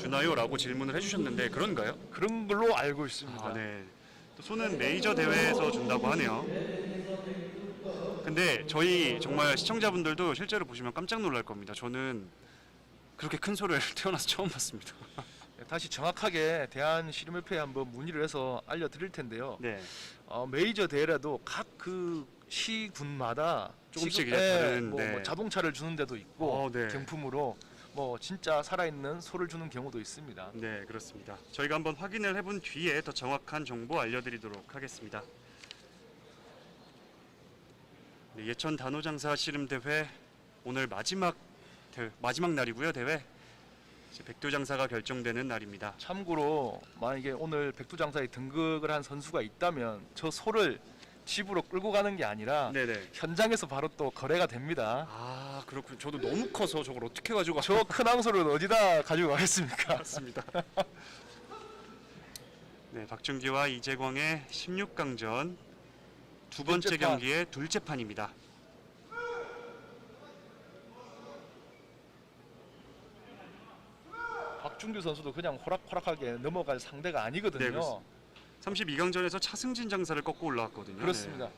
주나요?라고 질문을 해주셨는데 그런가요? 그런 걸로 알고 있습니다. 아, 네. 또 손은 메이저 대회에서 준다고 하네요. 근데 저희 정말 시청자분들도 실제로 보시면 깜짝 놀랄 겁니다. 저는 그렇게 큰 소를 태어나서 처음 봤습니다. 네, 다시 정확하게 대한 씨름협회에 한번 문의를 해서 알려드릴 텐데요. 네. 어, 메이저 대회라도 각 그 시군마다 조금씩 지금, 이제 예, 다른, 뭐, 네. 뭐 자동차를 주는 데도 있고 어, 네. 경품으로 뭐 진짜 살아있는 소를 주는 경우도 있습니다. 네, 그렇습니다. 저희가 한번 확인을 해본 뒤에 더 정확한 정보 알려드리도록 하겠습니다. 네, 예천 단호장사 씨름 대회 오늘 마지막 대, 마지막 날이고요 대회 이제 백두장사가 결정되는 날입니다. 참고로 만약에 오늘 백두장사에 등극을 한 선수가 있다면 저 소를 집으로 끌고 가는 게 아니라 네네. 현장에서 바로 또 거래가 됩니다. 아 그렇군. 저도 너무 커서 저걸 어떻게 가지고 저큰 항소를 어디다 가지고 가겠습니까? 맞습니다. 네, 박준기와 이재광의 16강전 두 번째 둘째 판. 경기의 둘째 판입니다. 박준규 선수도 그냥 호락호락하게 넘어갈 상대가 네, 아니거든요. 그렇습니다. 32강전에서 차승진 장사를 꺾고 올라왔거든요. 그렇습니다.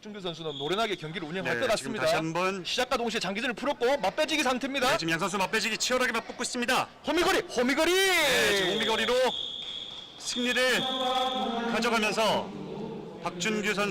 네. 박준규 선수는 노련하게 경기를 운영할 네, 것 지금 같습니다. 다시 한번 시작과 동시에 장기전을 풀었고 맞배지기 상태입니다. 네, 지금 양 선수 맞배지기 치열하게 맞붙고 있습니다. 호미거리, 호미거리. 네, 지금 오미거리로 승리를 가져가면서 박준규 선